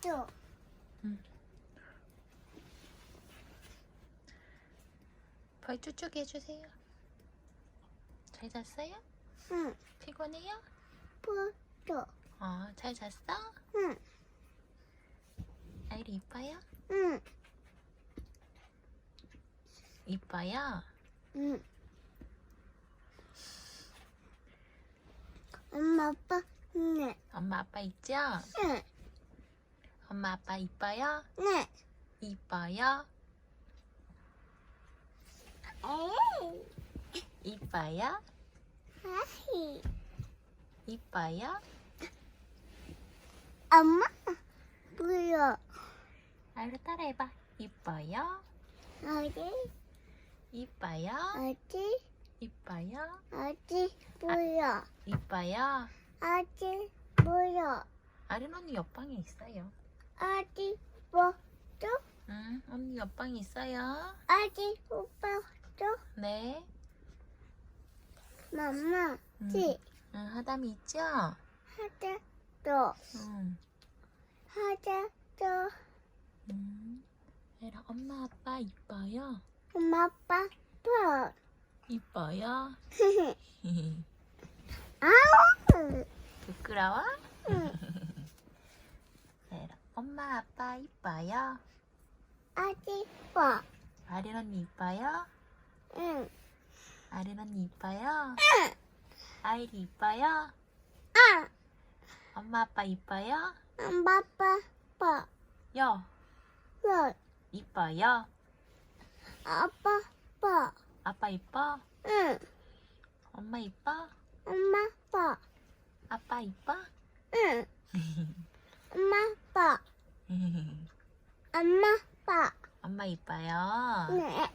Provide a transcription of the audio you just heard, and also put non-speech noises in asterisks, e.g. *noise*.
줘. 발 쭉쭉 해주세요. 잘 잤어요? 응. 피곤해요? 포도. 어, 잘 잤어? 응. 아이리 이뻐요? 응. 이뻐요? 응. 엄마 아빠 네. 엄마 아빠 있죠? 네. 엄마 아빠 이뻐요? 네. 이뻐요? 에이. 이뻐요? 이뻐요? 엄마 보여. 아이로 따라해봐. 이뻐요? 어디 이뻐요? 어디 이뻐요? 어디 보여. 이뻐요? 어디 보여. 아린 언니 옆방에 있어요. 어디 보여. 응, 언니 옆방에 있어요. 어디 오빠 줘. 네. 응. 지 응, 하담이 있죠? 하자 또 응. 하자 또 음. 에라, 엄마 아빠 이뻐요? 엄마 아빠 또 이뻐요? *laughs* *laughs* 아우 부끄러워? 응. 엄마 아빠 이뻐요? 어디 봐. 아린 언니 이뻐요? 응. 아린 언니 이뻐요? 아이리 이뻐요? 아 엄마 아빠 이뻐요? 엄마 아빠 봐. 여뭐 이뻐요? 아빠 봐. 아빠 이뻐? 응. 엄마 이뻐? 엄마 봐. 아빠 이뻐? 응. *laughs* 엄마 봐. 엄마 봐. 엄마 이뻐요? 네.